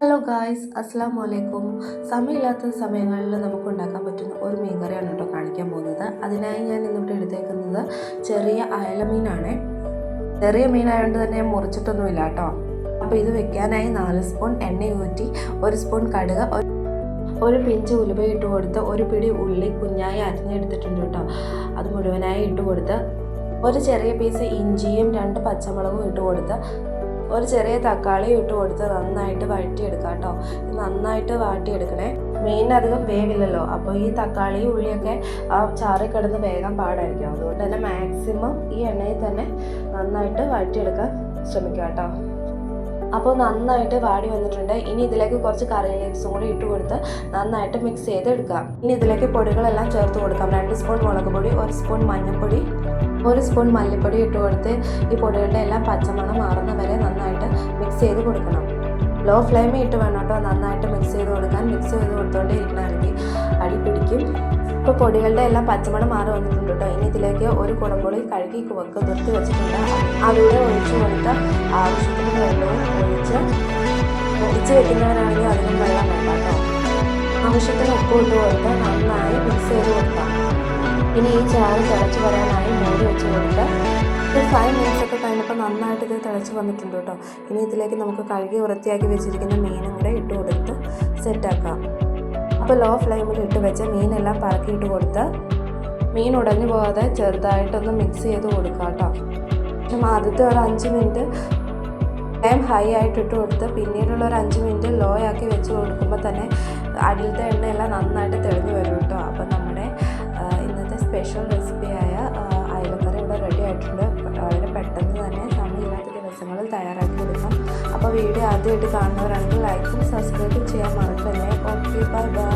Hello guys അസ്സാം വലൈക്കും സമയമില്ലാത്ത സമയങ്ങളിൽ നമുക്ക് ഉണ്ടാക്കാൻ പറ്റുന്ന ഒരു മീൻ കറിയാണ് കേട്ടോ കാണിക്കാൻ പോകുന്നത്. അതിനായി ഞാൻ ഇന്നിവിടെ എടുത്തേക്കുന്നത് ചെറിയ അയല മീനാണ് ചെറിയ മീനായതുകൊണ്ട് തന്നെ മുറിച്ചിട്ടൊന്നുമില്ല കേട്ടോ. അപ്പോൾ ഇത് വെക്കാനായി നാല് സ്പൂൺ എണ്ണ ഊറ്റി ഒരു സ്പൂൺ കടുക് ഒരു പിഞ്ച് ഉലുവ ഇട്ട് കൊടുത്ത് ഒരു പിടി ഉള്ളി കുഞ്ഞായി അരിഞ്ഞെടുത്തിട്ടുണ്ട് കേട്ടോ. അത് മുഴുവനായി ഇട്ട് കൊടുത്ത് ഒരു ചെറിയ പീസ് ഇഞ്ചിയും രണ്ട് പച്ചമുളകും ഇട്ട് കൊടുത്ത് ഒരു ചെറിയ തക്കാളി ഇട്ട് കൊടുത്ത് നന്നായിട്ട് വഴറ്റിയെടുക്കാം കേട്ടോ നന്നായിട്ട് വാട്ടിയെടുക്കണേ. മീൻ അധികം വേവില്ലല്ലോ. അപ്പോൾ ഈ തക്കാളി ഉള്ളിയൊക്കെ ആ ചാറി കിടന്ന് വേഗം പാടായിരിക്കും. അതുകൊണ്ട് തന്നെ മാക്സിമം ഈ എണ്ണയിൽ തന്നെ നന്നായിട്ട് വഴറ്റിയെടുക്കാൻ ശ്രമിക്കുക കേട്ടോ. അപ്പോൾ നന്നായിട്ട് വാടി വന്നിട്ടുണ്ട്. ഇനി ഇതിലേക്ക് കുറച്ച് കറി ലീവ്സും കൂടി ഇട്ട് കൊടുത്ത് നന്നായിട്ട് മിക്സ് ചെയ്തെടുക്കാം ഇനി ഇതിലേക്ക് പൊടികളെല്ലാം ചേർത്ത് കൊടുക്കാം. രണ്ട് സ്പൂൺ മുളക് പൊടി ഒരു സ്പൂൺ മഞ്ഞൾപ്പൊടി ഒരു സ്പൂൺ മല്ലിപ്പൊടി ഇട്ട് കൊടുത്ത് ഈ പൊടികളുടെ എല്ലാം പച്ചമണം മാറുന്ന വരെ നന്നായിട്ട് മിക്സ് ചെയ്ത് കൊടുക്കണം. ലോ ഫ്ലെയിമിൽ ഇട്ട് വേണം കേട്ടോ നന്നായിട്ട് മിക്സ് ചെയ്ത് കൊടുക്കാൻ. മിക്സ് ചെയ്ത് കൊടുത്തോണ്ടേ ഇരിക്കണമെങ്കിൽ അടി പിടിക്കും. ഇപ്പോൾ പൊടികളുടെ എല്ലാം പച്ചമണം മാറി വന്നിട്ടുണ്ട് കേട്ടോ ഇനി ഇതിലേക്ക് ഒരു കുടംപൊടി കഴുകി കുവക്ക് നിർത്തി വെച്ചിട്ടുണ്ട്. അതിലൂടെ ഒഴിച്ച് കൊടുത്ത് ആവശ്യത്തിന് വെള്ളവും ഒഴിച്ച് ഒഴിച്ച് വെക്കുന്നവരാണെങ്കിൽ അതിനും വെള്ളം വേണ്ട കേട്ടോ ആവശ്യത്തിന് ഉപ്പ് കൊടുത്ത് നന്നായി മിക്സ് ചെയ്ത് കൊടുക്കാം. ഇനി ഈ ചാറ് തിളച്ച് വരാനായി മൂടി വെച്ച് കൊടുത്ത് ഒരു ഫൈവ് മിനിറ്റ്സ് ഒക്കെ കഴിഞ്ഞപ്പോൾ നന്നായിട്ട് ഇത് തിളച്ച് വന്നിട്ടുണ്ട് കേട്ടോ. ഇനി ഇതിലേക്ക് നമുക്ക് കഴുകി വൃത്തിയാക്കി വെച്ചിരിക്കുന്ന മീനും കൂടെ ഇട്ട് കൊടുത്ത് സെറ്റാക്കാം അപ്പോൾ ലോ ഫ്ലെയിമിൽ ഇട്ട് വെച്ച് മീനെല്ലാം പറക്കിയിട്ട് കൊടുത്ത് മീൻ ഉടഞ്ഞു പോകാതെ ചെറുതായിട്ടൊന്ന് മിക്സ് ചെയ്ത് കൊടുക്കാം കേട്ടോ. പക്ഷേ ആദ്യത്തെ ഒരു അഞ്ച് മിനിറ്റ് ഫ്ലെയിം ഹൈ ആയിട്ട് ഇട്ട് കൊടുത്ത് പിന്നീടുള്ള ഒരു അഞ്ച് മിനിറ്റ് ലോ ആക്കി വെച്ച് കൊടുക്കുമ്പോൾ തന്നെ അടിയിലത്തെ എണ്ണയെല്ലാം നന്നായിട്ട് തെളിഞ്ഞു വരും തയ്യാറാക്കി എടുക്കാം. അപ്പോൾ വീഡിയോ ആദ്യമായിട്ട് കാണുന്നവരാണെങ്കിൽ ലൈക്കും സബ്സ്ക്രൈബും ചെയ്യാൻ മറക്കല്ലേ. Okay bye bye